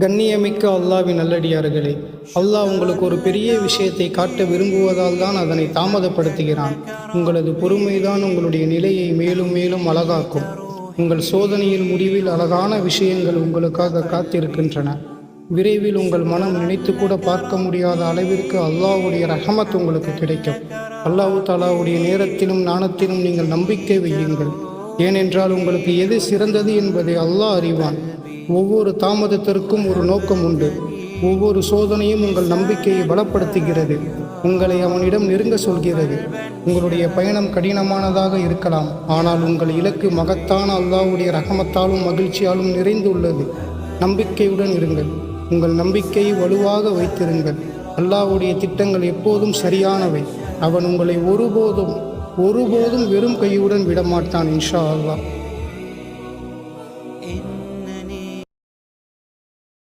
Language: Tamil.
கண்ணியமிக்க அல்லாவின் நல்லடியார்களே அல்லாஹ் உங்களுக்கு ஒரு பெரிய விஷயத்தை காட்ட விரும்புவதால் தான் அதனை தாமதப்படுத்துகிறான். உங்களது பொறுமைதான் உங்களுடைய நிலையை மேலும் மேலும் அழகாக்கும். உங்கள் சோதனையின் முடிவில் அழகான விஷயங்கள் உங்களுக்காக காத்திருக்கின்றன. விரைவில் உங்கள் மனம் நினைத்து கூட பார்க்க முடியாத அளவிற்கு அல்லாஹ்வுடைய ரஹமத் உங்களுக்கு கிடைக்கும். அல்லாஹு தாலாவுடைய நேரத்திலும் நாணத்திலும் நீங்கள் நம்பிக்கை வையுங்கள். ஏனென்றால் உங்களுக்கு எது சிறந்தது என்பதை அல்லாஹ் அறிவான். ஒவ்வொரு தாமதத்திற்கும் ஒரு நோக்கம் உண்டு. ஒவ்வொரு சோதனையும் உங்கள் நம்பிக்கையை பலப்படுத்துகிறது. உங்களை அவனிடம் நெருங்க சொல்கிறது. உங்களுடைய பயணம் கடினமானதாக இருக்கலாம். ஆனால் உங்கள் இலக்கு மகத்தான அல்லாஹ்வுடைய ரகமத்தாலும் மகிழ்ச்சியாலும் நிறைந்துள்ளது. நம்பிக்கையுடன் இருங்கள். உங்கள் நம்பிக்கையை வலுவாக வைத்திருங்கள். அல்லாஹ்வுடைய திட்டங்கள் எப்போதும் சரியானவை. அவன் உங்களை ஒருபோதும் ஒருபோதும் வெறும் கையுடன் விடமாட்டான் இன்ஷா அல்லாஹ்.